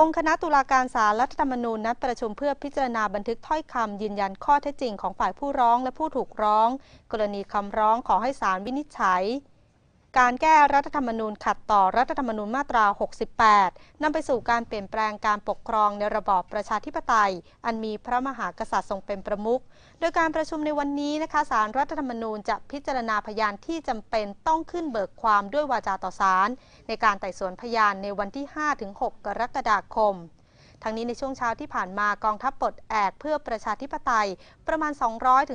องค์คณะตุลาการศาลรัฐธรรมนูญนัดประชุมเพื่อพิจารณาบันทึกถ้อยคำยืนยันข้อเท็จจริงของฝ่ายผู้ร้องและผู้ถูกร้อง กรณีคำร้องขอให้ศาลวินิจฉัย การแก้รัฐธรรมนูญขัดต่อรัฐธรรมนูญมาตรา 68 นำไปสู่การเปลี่ยนแปลงการปกครองในระบอบประชาธิปไตย อันมีพระมหากษัตริย์ทรงเป็นประมุข โดยการประชุมในวันนี้นะคะศาลรรัฐธรรมนูญจะพิจารณาพยานที่จำเป็นต้องขึ้นเบิกความด้วยวาจาต่อศาลในการไต่สวนพยานในวันที่ 5-6 กรกฎาคม ทั้งนี้ในช่วงเช้าที่ผ่านมากองทัพปลดแอกเพื่อประชาธิปไตยประมาณ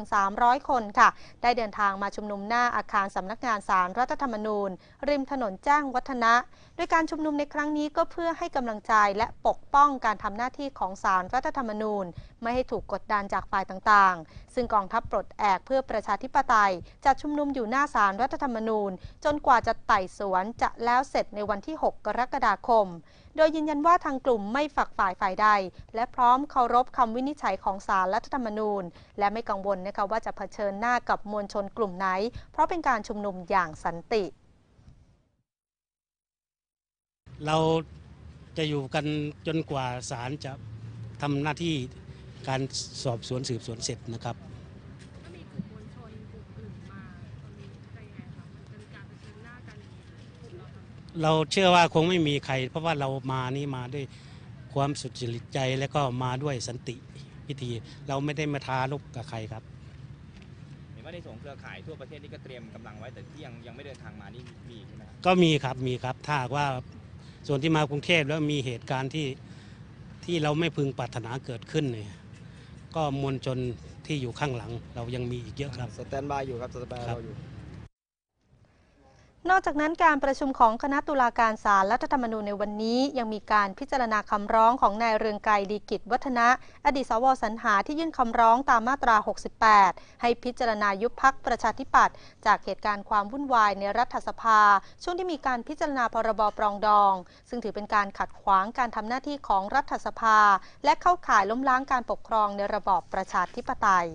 200-300 คนค่ะ ได้เดินทางมาชุมนุมหน้าอาคารสำนักงานศาลรัฐธรรมนูญ ริมถนนแจ้งวัฒนะ โดยการชุมนุมในครั้งนี้ก็เพื่อให้กำลังใจและปกป้องการทำหน้าที่ของศาลรัฐธรรมนูญ ไม่ให้ถูกกดดันจากฝ่ายต่างๆ ซึ่งกองทัพปลดแอกเพื่อประชาธิปไตยจะชุมนุมอยู่หน้าศาลรัฐธรรมนูญ จนกว่าจะไต่สวนจะแล้วเสร็จในวันที่ 6 กรกฎาคม โดยยืนยันว่าทางกลุ่มไม่ฝักฝ่ายฝ่ายใด และพร้อมเคารพคำวินิจฉัยของศาลรัฐธรรมนูญ และไม่กังวลนะคะว่าจะเผชิญหน้ากับมวลชนกลุ่มไหน เพราะเป็นการชุมนุมอย่างสันติ เราจะอยู่กันจนกว่าศาลจะทำหน้าที่การสอบสวนสืบสวนเสร็จนะครับถ้ามีกลุ่มมวลชนกลุ่มอื่นมาตอนนี้จะยังไงคะมันจะมีการเผชิญหน้ากันกลุ่มเราทำเราเชื่อว่าคงไม่มีใคร เพราะว่าเรามานี่มาด้วย ความสุจริตใจและก็มาด้วยสันติพิธี เราไม่ได้มาท้ารบกับใครครับเห็นว่าในส่วนของเครือข่ายทั่วประเทศนี่ก็เตรียมกำลังไว้แต่ที่ยังยังไม่เดินทางมานี่มีใช่ไหมครับก็มีครับมีครับถ้าหากว่าส่วนที่มากรุงเทพแล้วมีเหตุการณ์ที่ที่เราไม่พึงปรารถนาเกิดขึ้นเนี่ยก็มวลชนที่อยู่ข้างหลังเรายังมีอีกเยอะครับสแตนบายอยู่ครับสแตนบายครับเราอยู่ นอกจากนั้นการประชุมของคณะตุลาการศาลรัฐธรรมนูญในวันนี้ ยังมีการพิจารณาคำร้องของนายเรืองไกรลีกิจวัฒนะ อดีตสวสรรหาที่ยื่นคำร้องตามมาตรา 68 ให้พิจารณายุบพักประชาธิปัตย์จากเหตุการณ์ความวุ่นวายในรัฐสภา ช่วงที่มีการพิจารณาพรบปรองดอง ซึ่งถือเป็นการขัดขวางการทำหน้าที่ของรัฐสภา และเข้าข่ายล้มล้างการปกครองในระบอบประชาธิปไตย